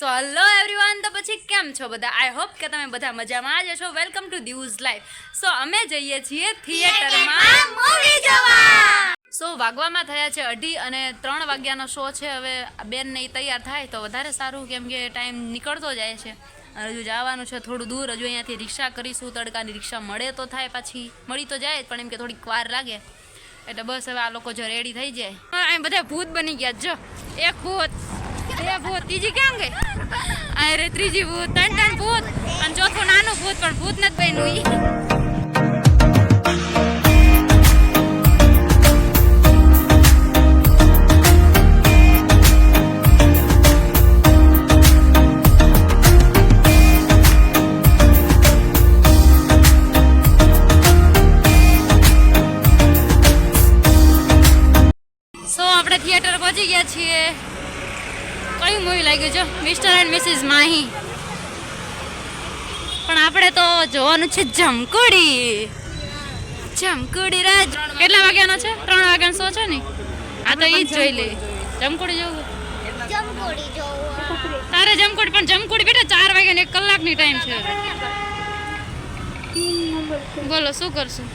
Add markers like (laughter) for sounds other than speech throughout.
સો hello everyone તો પછી કેમ છો બધા? આઈ હોપ કે તમે બધા મજામાં જ છો વેલકમ ટુ ધ્યુઝ લાઈફ સો અમે જઈએ છીએ થિયેટરમાં મૂવી જોવા! સો વાગવામાં થયા છે અઢી અને ત્રણ વાગ્યાનો શો છે. હવે બેન ને તૈયાર થાય તો વધારે સારું કેમ કે ટાઈમ નીકળતો જાય છે. હજુ જવાનું છે થોડું દૂર. હજુ અહીંયાથી રિક્ષા કરીશું. તડકાની રિક્ષા મળે તો થાય પાછી. મળી તો જાય પણ એમ કે થોડીક વાર લાગે. એટલે બસ હવે આ લોકો જો રેડી થઈ જાય. અહીં બધા ભૂત બની ગયા. જો એક ભૂત બે ભૂત. ત્રીજી ક્યાં ગઈ? આ રે ત્રીજી ભૂત, ત્રણ ત્રણ ભૂત. અને ચોથું નાનું ભૂત, પણ ભૂત નથી બન્યું ઈ. આપણે થિયેટર પહોંચી ગયા છીએ. કયું મૂવી લાગ્યું છે. Mister and missus Mahi. પણ આપણે તો જોવાનું છે જમકુડી. જમકુડી રાજ. કેટલા વાગ્યાનો છે? ત્રણ વાગ્યાનો શો છે ને? આ તો એ જ જોઈ લે જમકુડી જોવું તારે જમકુડી પણ જમકુડી બેટા ચાર વાગ્યાની એક કલાકની ટાઈમ છે. બોલો શું કરશું?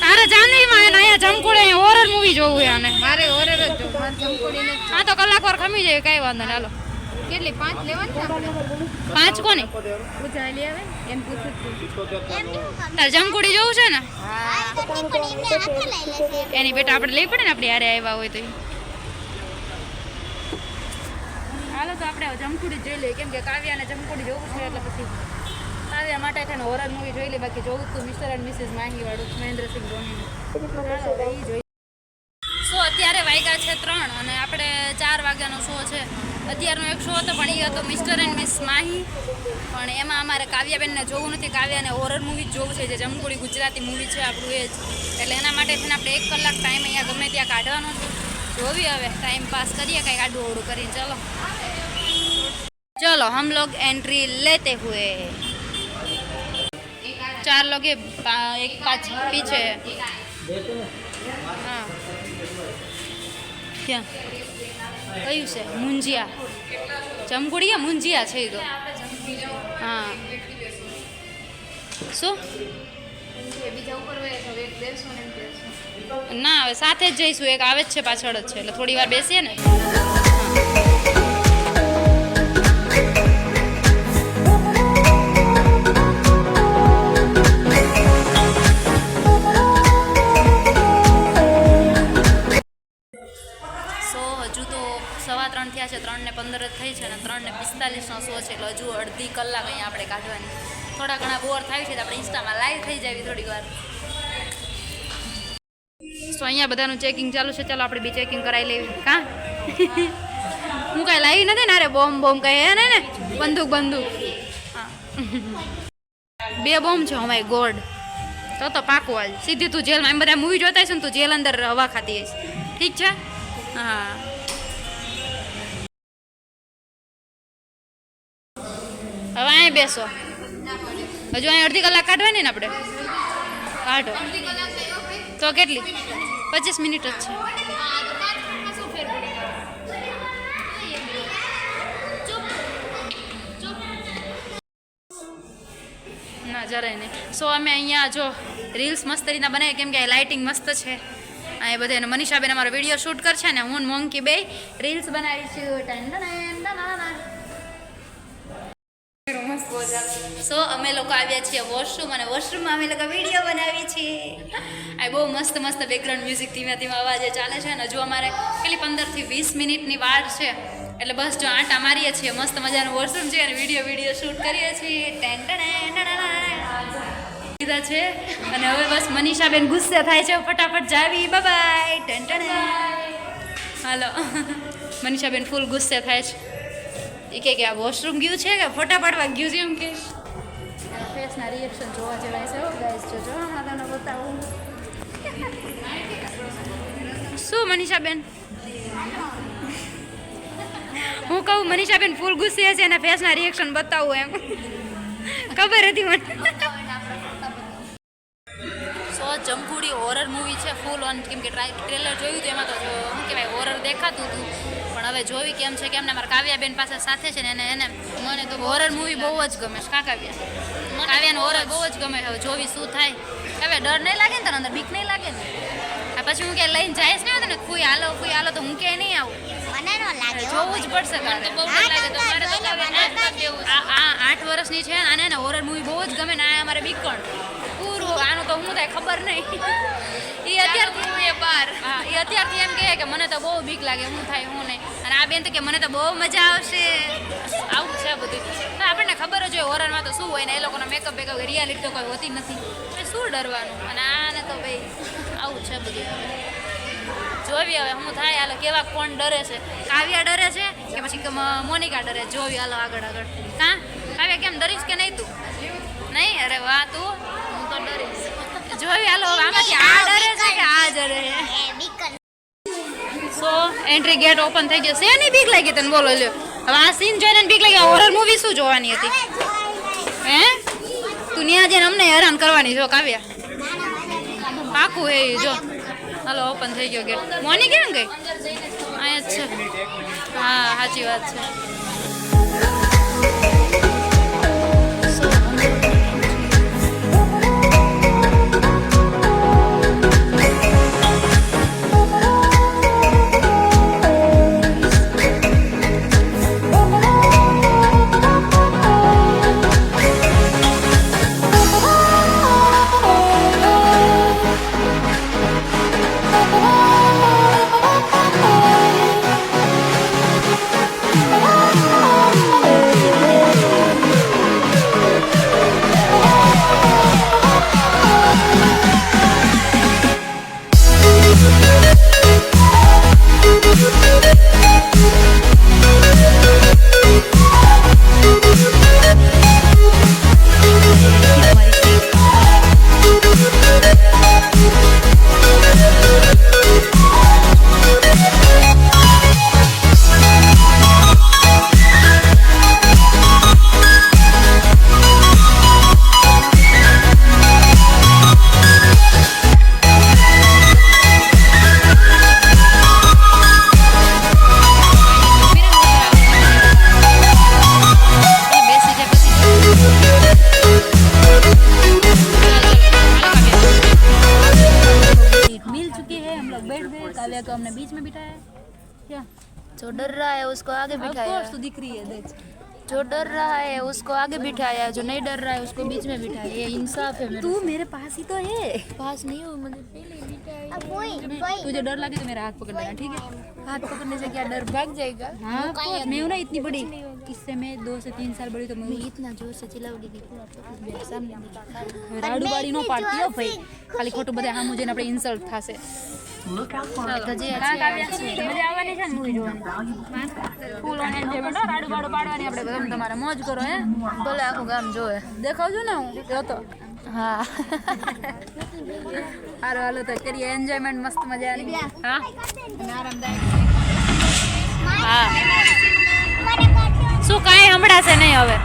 તારે જાનવીમાં એને અહીંયા જમકુડી હોરર મૂવી જોવું છે આને. મારે હોરર જ જોવું. મારે જમકુડી નથી હા તો કલાક વાર ખમી જાય કઈ વાંધો નહીં. હાલો. કેટલી? પાંચ લેવાની આપણે? પાંચ કોની? પૂછા લે આવે? એમ પૂછું તારે જમકુડી જોવું છે ને? એની બેટા આપણે લઈ પડે ને આપણે યારે આવ્યા હોય તો ચાલો હાલો તો આપણે જમકુડી જોઈ લઈએ. કેમ કે કાવ્યાને જમકુડી જોવું છે એટલે પછી એના માટે ખાને હોરર મૂવી જોઈ લે, બાકી જોઉં તો મિસ્ટર એન્ડ મિસિસ માંગી વાળું મહેન્દ્રસિંહ ધોની જોઈ અત્યારે વાગ્યા છે ત્રણ અને આપણે ચાર વાગ્યાનો શો છે. અત્યારનો એક શો હતો, પણ એ હતો મિસ્ટર એન્ડ મિસ માહી. પણ એમાં અમારે કાવ્યાબેનને જોવું નથી. કાવ્યાને હોરર મૂવી જ જોવું છે, જે જમકુડી ગુજરાતી મૂવી છે આપણું એ જ. એટલે એના માટે છે આપણે એક કલાક ટાઈમ અહીંયા ગમે ત્યાં કાઢવાનો છે. જોવી હવે ટાઈમ પાસ કરીએ કંઈક આડું અવડું કરીને. ચલો. ચલો હમ લોગ એન્ટ્રી લેતે હુએ. चार लोग ये पा- एक पाँच पीछे है हाँ ક્યાં કયું છે મુંજિયા જમકુડિયા મુંજિયા છે એ તો હા શું બીજા ઉપર હોય તો એક બેસો ને એમ બેસો ના હવે સાથે જ જઈશું એક આવે જ છે પાછળ જ છે એટલે થોડી વાર બેસીએ ને હજુ સવા ત્રણ થયા છે ત્રણ ને પંદર જ થઈ છે અને ત્રણને પિસ્તાલીસનો શો છે, એટલે હજુ અડધી કલાક અહીંયા આપણે કાઢવાની. થોડા ઘણા બોર થાય છે તો આપણે ઇન્સ્ટામાં લાઈવ થઈ જાય થોડીક વાર. સો અહીંયા બધાનું ચેકિંગ ચાલુ છે, ચાલો આપણે બી ચેકિંગ કરાવી લેવી કાં? હું કાંઈ લાવી નથી ને અરે બોમ્બ બોમ્બ કહે ને ને? બંદૂક બંદૂક. બે બોમ્બ છે અમારી ગોડ તો તો પાકું આજ સીધી તું જેલમાં, એમ બધા મૂવી જોતા હશે ને, તું જેલ અંદર હવા ખાતી હશે ઠીક છે? હા. બેસો. હજુ અહીં અડધી કલાક કાઢવાની ને આપણે? કાઢો. તો કેટલી? પચીસ મિનિટ જ છે. ના, જરાય નહીં. સો, અમે અહીંયા જો રીલ્સ મસ્ત રીતના બનાવીએ, કેમ કે લાઇટિંગ મસ્ત છે. અહીંયા બધા મનીષાબેન અમારો વીડિયો શૂટ કરશે ને, હું મોંકી બે રીલ્સ બનાવી છું સો અમે લોકો આવ્યા છીએ વોશરૂમ અને વોશરૂમમાં અમે લોકો વીડિયો બનાવીએ છીએ. આ બહુ મસ્ત મસ્ત બેકગ્રાઉન્ડ મ્યુઝિક ધીમે ધીમે અવાજે ચાલે છે અને હજુ અમારે પેલી પંદરથી વીસ મિનિટની વાર છે, એટલે બસ જો આંટા મારીએ છીએ, મસ્ત મજાનું વોશરૂમ છે અને વીડિયો વીડિયો શૂટ કરીએ છીએ. કીધા છે. અને હવે બસ મનીષાબેન ગુસ્સે થાય છે. ફટાફટ જાવી. બાય ટેન ટેન હાલો. મનીષાબેન ફૂલ ગુસ્સે થાય છે. એ કે આ વોશરૂમ ગયું છે કે ફોટા પાડવા ગયું છે એમ કે? ફેસના રિએક્શન જોવા જેવાય છે ગાઈસ જો જો, હમણાં તમને બતાવું. શું, મનીષાબેન? હું કહું, મનીષાબેન ફૂલ ગુસ્સે છે અને ફેસના રિએક્શન બતાવું એમ. ખબર હતી મને. સો જમકુડી હોરર મૂવી છે ફૂલ ઓન કેમ કે ટ્રેલર જોયું હતું, એમાં તો શું કહેવાય હોરર દેખાતું હતું. પણ પણ હવે જોવી કેમ છે, કેમ ને, મારા કાવ્યાબેન પાસે સાથે છે ને, એને એને મને તો હોરર મૂવી બહુ જ ગમે છે, કાં કાવ્યા? કાવ્યાને હોરર બહુ જ ગમે છે. હવે જોવી શું થાય. કાવ્યા ડર નહીં લાગે ને તને અંદર? બીક નહીં લાગે ને? આ પછી હું કે લઈને જઈશ ને? તને હાલો કોઈ હાલો તો હું કે નહીં આવું. મને નો લાગે જોવું જ પડશે તારે. બહુ લાગે તો મારે તો આ આઠ વર્ષની છે આને ને હોરર મૂવી બહુ જ ગમે ને આ અમારે બીકણ. પૂરું આનું તો હું થાય ખબર નહીં. (laughs) એ અત્યારથી એ બાર. હા એ અત્યારથી એમ કહે કે મને તો બહુ બીક લાગે હું થાય હું નહીં. અને આ બેન તો કે મને તો બહુ મજા આવશે. આવું છે બધું. આપણને ખબર જ હોય હોરરમાં તો શું હોય ને એ લોકોનો મેકઅપ બેકઅપ રિયાલિટી તો કોઈ હોતી નથી. શું ડરવાનું? અને આને તો ભાઈ, આવું છે બધું. જોવી હવે હું થાય, હાલો, કેવા કોણ ડરે છે? કાવ્યા ડરે છે કે પછી મોનિકા ડરે? જોવી, હાલો, આગળ આગળ. કાં? કાવ્યા કેમ ડરીશ કે નહીં તું? નહીં? અરે વાહ, તું? હું તો ડરીશ. જોવી, હાલો આમાંથી આ ડરે છે કે આ ડરે સો એન્ટ્રી ગેટ ઓપન થઈ ગયો. શેની બીક લાગી તને? બોલો, લ્યો. હવે આ સીન જોઈને બીક લાગી. હોરર મૂવી શું જોવાની હતી? હે? તું ત્યાં જઈને અમને હેરાન કરવાની જો કાવ્યા. પાકું હે જો. હાલો ઓપન થઈ ગયો ગેટ મોની કેમ ગઈ? અહીંયા છે. હા, સાચી વાત છે. डर रहा है उसको आगे बिठाया। तो दिख रही है देख। जो डर रहा है उसको आगे बिठाया जो नहीं डर रहा है उसको बीच में बिठाया। ये इंसाफ है मेरे तू मेरे पास ही तो है। पास नहीं हो मुझे पहले बिठाया तुझे डर लगे तो मेरा हाथ पकड़ लेना ठीक है? हाथ पकड़ने से क्या डर भाग जाएगा? हाँ मैं हूँ ना इतनी बड़ी। इससे मैं दो से तीन साल बड़ी तो मैं मैं हूँ। इतना जोर से चिल्लाऊंगी कि पूरा फोकस मेरे सामने दिखा રાડુ બાડી નો પાડતી હો ભાઈ ખાલી ખોટું બધા સામું જઈને આપણે ઇન્સલ્ટ થશે ધજી કાં કાવ્યા? મજા આવવાની છે ને મૂવી જોવાની ફૂલ ઓન એન્જોયમેન્ટ હો રાડુ બાડુ પાડવાની આપણે બધા તમારે મોજ કરો હે ભલે આખું ગામ જોવે દેખાવજો ને હું જોતો હા હારો હાલો તો કરીએ એન્જોયમેન્ટ મસ્ત મજાની હા હા શું કાંઈ સંભળાશે નહીં હવે.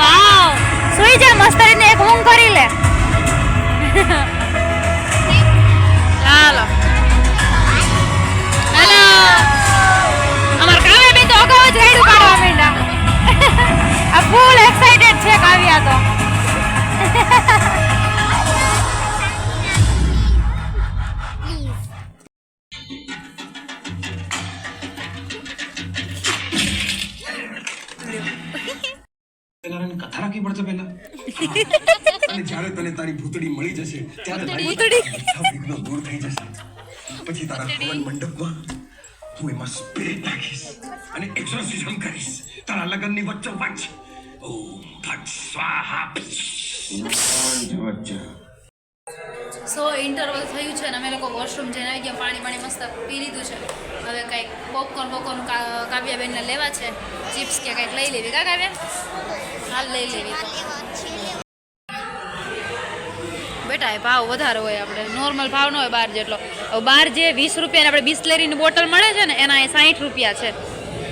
વાવ. સુઈ જા મસ્ત રીતને એક ઊંઘ કરી લે. ચાલો હેલો. અમાર કાવ્યા બેન તો અગાઉ જ રાઈડું પાડવા માંડ્યા. આ ફૂલ એક્સાઇટેડ છે કાવ્યા તો. રાખવી પડશે પહેલા. અને જ્યારે તને તારી ભૂતડી મળી જશે ત્યારે તારી વિઘ્નો દૂર થઈ જશે. પછી તારા હવન મંડપમાં હું એમાં સ્પિરિટ નાખીશ અને એક્સોર્સિઝમ કરીશ. તારા લગ્નની વચ્ચે વચ્ચ. ઓમ ફટ સ્વાહા. સો ઇન્ટરવલ થયું છે અને અમે લોકો વોશરૂમ જઈને આવી ગયા. પાણી પાણી મસ્ત પી લીધું છે. હવે કંઈક પોપકોર્ન પોપકોર્ન કાવ્યાબેનને લેવા છે. ચિપ્સ કે કંઈક લઈ લેવી. કા કાવ્યા? હાલ લઈ લેવી તો બેટા એ ભાવ વધારે હોય આપણે નોર્મલ ભાવ ન હોય બાર જેટલો હવે બાર જે વીસ રૂપિયાની આપણે બિસ્લેરીની બોટલ મળે છે ને એના એ સાઠ રૂપિયા છે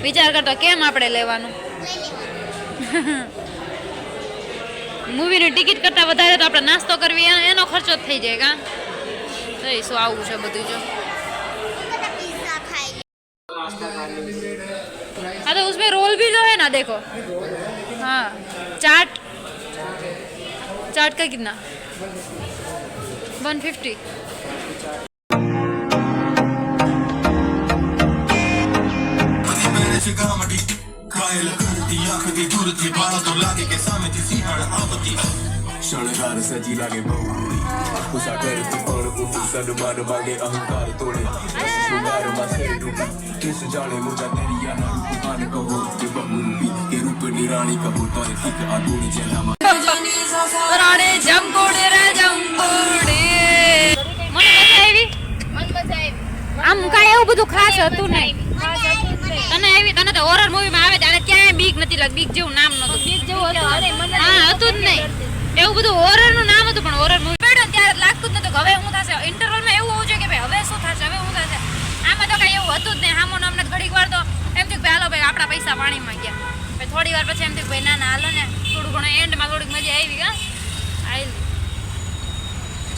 વિચાર કરતો કેમ આપણે લેવાનું મૂવીની ટિકિટ કરતાં વધારે તો આપણે નાસ્તો કરવી એ- એનો ખર્ચો જ થઈ જાય કા જઈશું આવું છે બધું જો हाँ तो उसमें रोल भी जो है ना देखो हाँ चाट चाट का कितना? One fifty. गामडी कायल करती आँख की दूर थी बारा तो लागे के सामने थी सीहड़ आवती શણગાર સજી લાગે બહુ ઉષા કરતી પણ ઉઠી સન્માન માગે અહંકાર તોડે શૃંગારમાં છે ડૂબી કેસ જાણે મોજા દરિયાના રૂપ આન કહો કે બહુરૂપી કે રૂપની રાણી કહો તોય ઠીક આ ગુણ જેનામાં રાણે જમકોડે રે જમકોડે મને મજા આવી? આમ કાંઈ એવું બધું ખાસ હતું નહીં. તને આવી. તને તો હોરર મૂવીમાં આવે ત્યારે ક્યાંય બીક નથી લાગતી બીક જેવું નામ નતું બીક જેવું હતું. હા હતું જ નહીં. એવું બધું હોરરનું નામ હતું પણ હોરર મૂવી પડ્યો ત્યારે લાગતું જ નતું કે હવે શું થશે? ઇન્ટરવલમાં એવું હોવું જોઈએ કે ભાઈ હવે શું થશે હવે શું થશે? આમાં તો કાંઈ એવું હતું જ નહીં. હામો અમને ઘડીક વાર તો એમ થયું કે ભાઈ હાલો ભાઈ આપણા પૈસા પાણીમાં ગયા. પછી થોડી વાર પછી એમ થયું કે ભાઈ ના ના હાલો ને. થોડું ઘણું એન્ડમાં થોડીક મજા આવી ગયા આવી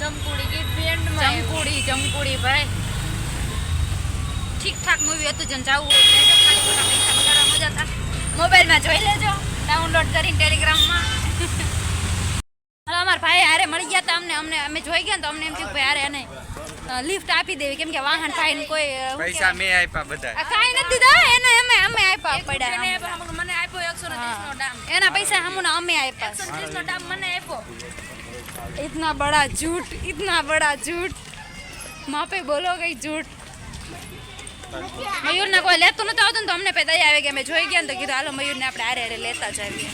જમકુડી ગીત બી એન્ડમાં જમકુડી જમકુડી ભાઈ. ઠીક ઠાક મૂવી હતું જેને જાવું હોય મજા થાય. મોબાઈલમાં જોઈ લેજો. ડાઉનલોડ કરીને ટેલિગ્રામમાં ભાઈ હારે મળી ગયા હતા અમને અમને અમે જોઈ ગયા ને તો અમને એમ થયું કે ભાઈ હારે એને લિફ્ટ આપી દેવી કેમ કે વાહન ભાઈ કોઈ અ, શું પૈસા કહેવાય? મેં આપ્યા બધા આ કાંઈ નથી દીધા એને અમે અમે આપ્યા પડ્યા મને આપ્યો એકસો ને ત્રીસનો દામ એના પૈસા હમુના અમે આપ્યા એકસો ત્રીસનો દામ મને આપ્યો इतना बड़ा झूठ इतना बड़ा झूठ माँ पे बोलो गई झूठ મયુર ને કોઈ લેતું નતું આવતું ને તો અમને પે દયા આવે કે અમે જોઈ ગયા ને તો કીધું હાલો મયુર ને આપણે આરે આરે લેતા જ આવીએ